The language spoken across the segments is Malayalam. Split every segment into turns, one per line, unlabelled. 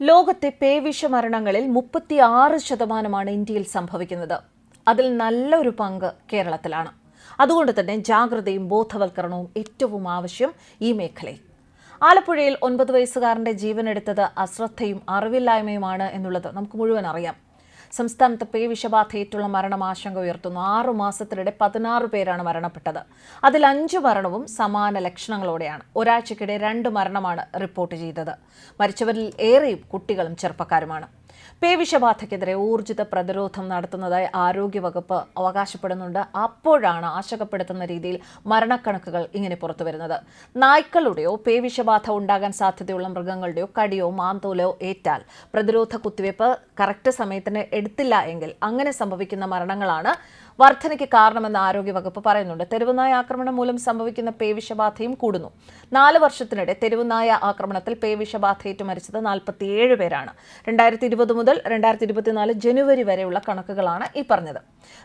ലോകത്തെ പേവിഷ മരണങ്ങളിൽ മുപ്പത്തിയാറ് ശതമാനമാണ് ഇന്ത്യയിൽ സംഭവിക്കുന്നത്. അതിൽ നല്ലൊരു പങ്ക് കേരളത്തിലാണ്. അതുകൊണ്ട് തന്നെ ജാഗ്രതയും ബോധവൽക്കരണവും ഏറ്റവും ആവശ്യം ഈ മേഖലയിൽ. ആലപ്പുഴയിൽ ഒൻപത് വയസ്സുകാരന്റെ ജീവനെടുത്തത് അശ്രദ്ധയും അറിവില്ലായ്മയുമാണ് എന്നുള്ളത് നമുക്ക് മുഴുവൻ അറിയാം. സംസ്ഥാനത്ത് പേവിഷബാധയേറ്റുള്ള മരണം ആശങ്ക ഉയർത്തുന്നു. ആറു മാസത്തിനിടെ പതിനാറ് പേരാണ് മരണപ്പെട്ടത്. അതിൽ അഞ്ചു മരണവും സമാന ലക്ഷണങ്ങളോടെയാണ്. ഒരാഴ്ചക്കിടെ രണ്ട് മരണമാണ് റിപ്പോർട്ട് ചെയ്തത്. മരിച്ചവരിൽ ഏറെയും കുട്ടികളും ചെറുപ്പക്കാരുമാണ്. പേവിഷബാധയ്ക്കെതിരെ ഊർജിത പ്രതിരോധം നടത്തുന്നതായി ആരോഗ്യവകുപ്പ് അവകാശപ്പെടുന്നുണ്ട്. അപ്പോഴാണ് ആശങ്കപ്പെടുത്തുന്ന രീതിയിൽ മരണക്കണക്കുകൾ ഇങ്ങനെ പുറത്തുവരുന്നത്. നായ്ക്കളുടെയോ പേവിഷബാധ ഉണ്ടാകാൻ സാധ്യതയുള്ള മൃഗങ്ങളുടെയോ കടിയോ മാന്തോലോ ഏറ്റാൽ പ്രതിരോധ കുത്തിവയ്പ് കറക്റ്റ് സമയത്തിന് എടുത്തില്ല എങ്കിൽ അങ്ങനെ സംഭവിക്കുന്ന മരണങ്ങളാണ് വർധനയ്ക്ക് കാരണമെന്ന് ആരോഗ്യവകുപ്പ് പറയുന്നുണ്ട്. തെരുവുനായ ആക്രമണം മൂലം സംഭവിക്കുന്ന പേവിഷബാധയും കൂടുന്നു. നാല് വർഷത്തിനിടെ തെരുവുനായ ആക്രമണത്തിൽ പേവിഷബാധയേറ്റ് മരിച്ചത് നാൽപ്പത്തിയേഴ് പേരാണ്. രണ്ടായിരത്തി ഇരുപത് മുതൽ രണ്ടായിരത്തി ഇരുപത്തിനാല് ജനുവരി വരെയുള്ള കണക്കുകളാണ് ഈ പറഞ്ഞത്.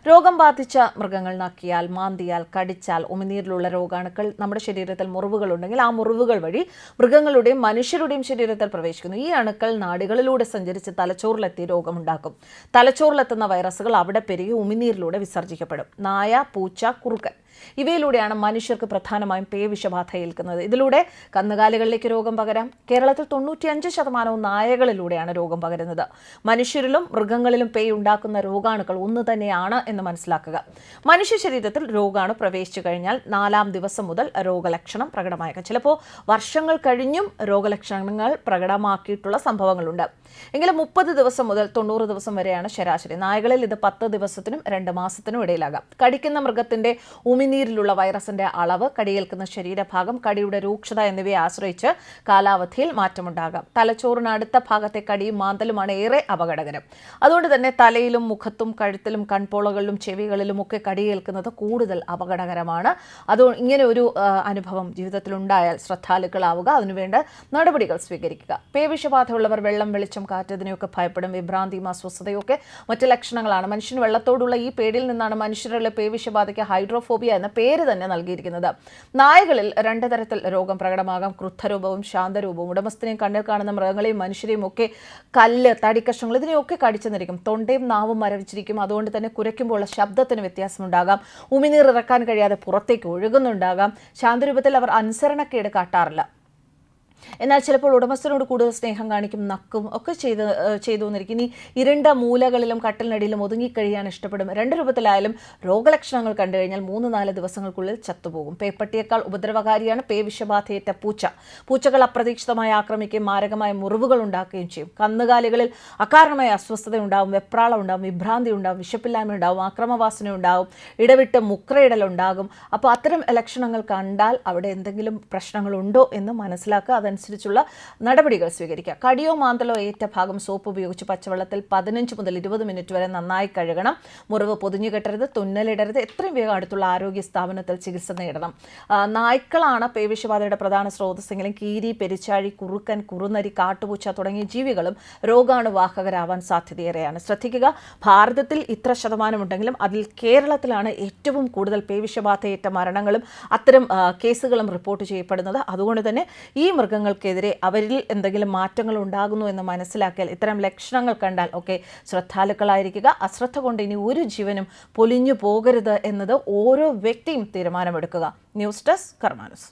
രോഗം ബാധിച്ച മൃഗങ്ങൾ നക്കിയാൽ മാന്തിയാൽ കടിച്ചാൽ ഉമിനീരിലുള്ള രോഗാണുക്കൾ നമ്മുടെ ശരീരത്തിൽ മുറിവുകൾ ഉണ്ടെങ്കിൽ ആ മുറിവുകൾ വഴി മൃഗങ്ങളുടെയും മനുഷ്യരുടെയും ശരീരത്തിൽ പ്രവേശിക്കുന്നു. ഈ അണുക്കൾ നാടികളിലൂടെ സഞ്ചരിച്ച് തലച്ചോറിലെത്തി രോഗമുണ്ടാക്കും. തലച്ചോറിലെത്തുന്ന വൈറസുകൾ അവിടെ പെരുകി ഉമിനീരിലൂടെ വിസർജിക്കപ്പെടും നായ പൂച്ച കുറുക്കൻ. ഇവയിലൂടെയാണ് മനുഷ്യർക്ക് പ്രധാനമായും പേവിഷബാധ ഏൽക്കുന്നത്. ഇതിലൂടെ കന്നുകാലികളിലേക്ക് രോഗം പകരാം. കേരളത്തിൽ തൊണ്ണൂറ്റിയഞ്ച് ശതമാനവും നായകളിലൂടെയാണ് രോഗം പകരുന്നത്. മനുഷ്യരിലും മൃഗങ്ങളിലും പേ ഉണ്ടാക്കുന്ന രോഗാണുക്കൾ ഒന്ന് തന്നെയാണ് എന്ന് മനസ്സിലാക്കുക. മനുഷ്യ ശരീരത്തിൽ രോഗാണു പ്രവേശിച്ചു കഴിഞ്ഞാൽ നാലാം ദിവസം മുതൽ രോഗലക്ഷണം പ്രകടമായേക്കാം. ചിലപ്പോൾ വർഷങ്ങൾ കഴിഞ്ഞും രോഗലക്ഷണങ്ങൾ പ്രകടമാക്കിയിട്ടുള്ള സംഭവങ്ങളുണ്ട്. എങ്കിലും മുപ്പത് ദിവസം മുതൽ തൊണ്ണൂറ് ദിവസം വരെയാണ് ശരാശരി. നായകളിൽ ഇത് പത്ത് ദിവസത്തിനും രണ്ട് മാസത്തിനും ഇടയിലാകാം. കടിക്കുന്ന മൃഗത്തിന്റെ ഉമിനീരിലുള്ള വൈറസിന്റെ അളവ് കടിയേൽക്കുന്ന ശരീരഭാഗം കടിയുടെ രൂക്ഷത എന്നിവയെ ആശ്രയിച്ച് കാലാവധിയിൽ മാറ്റമുണ്ടാകാം. തലച്ചോറിന് അടുത്ത ഭാഗത്തെ കടിയും മാന്തലുമാണ് ഏറെ അപകടകരം. അതുകൊണ്ട് തന്നെ തലയിലും മുഖത്തും കഴുത്തിലും കൺപോളകളിലും ചെവികളിലും ഒക്കെ കടിയേൽക്കുന്നത് കൂടുതൽ അപകടകരമാണ്. അത് ഇങ്ങനെ ഒരു അനുഭവം ജീവിതത്തിൽ ഉണ്ടായാൽ ശ്രദ്ധാലുക്കളാവുക. അതിനുവേണ്ട നടപടികൾ സ്വീകരിക്കുക. പേവിഷബാധയുള്ളവർ വെള്ളം വെളിച്ചം കാറ്റ് ഇതിനെയൊക്കെ ഭയപ്പെടും. വിഭ്രാന്തിയും അസ്വസ്ഥതയൊക്കെ മറ്റ് ലക്ഷണങ്ങളാണ്. മനുഷ്യന് വെള്ളത്തോടുള്ള ഈ പേടിയിൽ നിന്നാണ് മനുഷ്യരുടെ പേവിഷബാധയ്ക്ക് ഹൈഡ്രോഫോബിയ എന്ന പേര് തന്നെ നൽകിയിരിക്കുന്നത്. നായകളിൽ രണ്ടു തരത്തിൽ രോഗം പ്രകടമാകാം. ക്രുദ്ധരൂപവും ശാന്തരൂപവും. ഉടമസ്ഥനെയും കണ്ണിൽ കാണുന്ന മൃഗങ്ങളെയും മനുഷ്യരെയും ഒക്കെ കല്ല് തടിക്കഷ്ണങ്ങൾ ഇതിനെയൊക്കെ കടിച്ചു നിൽക്കും തൊണ്ടയും നാവും മരവിച്ചിരിക്കും. അതുകൊണ്ട് തന്നെ കുരയ്ക്കുമ്പോൾ ഉള്ള ശബ്ദത്തിന് വ്യത്യാസമുണ്ടാകാം. ഉമിനീർ ഇറക്കാൻ കഴിയാതെ പുറത്തേക്ക് ഒഴുകുന്നുണ്ടാകാം. ശാന്തരൂപത്തിൽ അവർ അനുസരണക്കേട് കാട്ടാറില്ല. എന്നാൽ ചിലപ്പോൾ ഉടമസ്ഥനോട് കൂടുതൽ സ്നേഹം കാണിക്കും നക്കും ഒക്കെ ചെയ്ത് ചെയ്തു വന്നിരിക്കും ഇനി ഇരുണ്ട മൂലകളിലും കട്ടലിനടിയിലും ഒതുങ്ങിക്കഴിയാൻ ഇഷ്ടപ്പെടും. രണ്ട് രൂപത്തിലായാലും രോഗലക്ഷണങ്ങൾ കണ്ടു കഴിഞ്ഞാൽ മൂന്ന് നാല് ദിവസങ്ങൾക്കുള്ളിൽ ചത്തുപോകും. പേപ്പട്ടിയേക്കാൾ ഉപദ്രവകാരിയാണ് പേ വിഷബാധയേറ്റ പൂച്ച. പൂച്ചകൾ അപ്രതീക്ഷിതമായി ആക്രമിക്കുകയും മാരകമായ മുറിവുകൾ ഉണ്ടാക്കുകയും ചെയ്യും. കന്നുകാലികളിൽ അകാരണമായ അസ്വസ്ഥത ഉണ്ടാവും വെപ്രാളം ഉണ്ടാവും വിഭ്രാന്തി ഉണ്ടാവും വിശപ്പില്ലായ്മ ഉണ്ടാവും ആക്രമവാസന ഉണ്ടാവും ഇടവിട്ട് മുക്രയിടൽ ഉണ്ടാകും അപ്പോൾ അത്തരം ലക്ഷണങ്ങൾ കണ്ടാൽ അവിടെ എന്തെങ്കിലും പ്രശ്നങ്ങളുണ്ടോ എന്ന് മനസ്സിലാക്കുക. അതനുസരിച്ചുള്ള നടപടികൾ സ്വീകരിക്കുക കടിയോ മാന്തലോ ഏറ്റ ഭാഗം സോപ്പ് ഉപയോഗിച്ച് പച്ചവെള്ളത്തിൽ പതിനഞ്ച് മുതൽ ഇരുപത് മിനിറ്റ് വരെ നന്നായി കഴുകണം. മുറിവ് പൊതിഞ്ഞു കെട്ടരുത് തുന്നലിടരുത്. എത്രയും വേഗം അടുത്തുള്ള ആരോഗ്യ സ്ഥാപനത്തിൽ ചികിത്സ നേടണം. നായ്ക്കളാണ് പേവിഷബാധയുടെ പ്രധാന സ്രോതസ്സെങ്കിലും കീരി പെരിച്ചാഴി കുറുക്കൻ കുറുനരി കാട്ടുപൂച്ച തുടങ്ങിയ ജീവികളും രോഗാണുവാഹകരാവാൻ സാധ്യതയേറെയാണ്. ശ്രദ്ധിക്കുക ഭാരതത്തിൽ ഇത്ര ശതമാനമുണ്ടെങ്കിലും അതിൽ കേരളത്തിലാണ് ഏറ്റവും കൂടുതൽ പേവിഷബാധയേറ്റ മരണങ്ങളും അത്തരം കേസുകളും റിപ്പോർട്ട് ചെയ്യപ്പെടുന്നത്. അതുകൊണ്ട് തന്നെ ഈ മൃഗങ്ങൾക്കെതിരെ അവരിൽ എന്തെങ്കിലും മാറ്റങ്ങൾ ഉണ്ടാകുന്നു എന്ന് മനസ്സിലാക്കിയാൽ ഇത്തരം ലക്ഷണങ്ങൾ കണ്ടാൽ ഒക്കെ ശ്രദ്ധാലുക്കളായിരിക്കുക. അശ്രദ്ധ കൊണ്ട് ഇനി ഒരു ജീവനും പൊലിഞ്ഞു പോകരുത് എന്നത് ഓരോ വ്യക്തിയും തീരുമാനമെടുക്കുക. News desk കർമാനുസ്.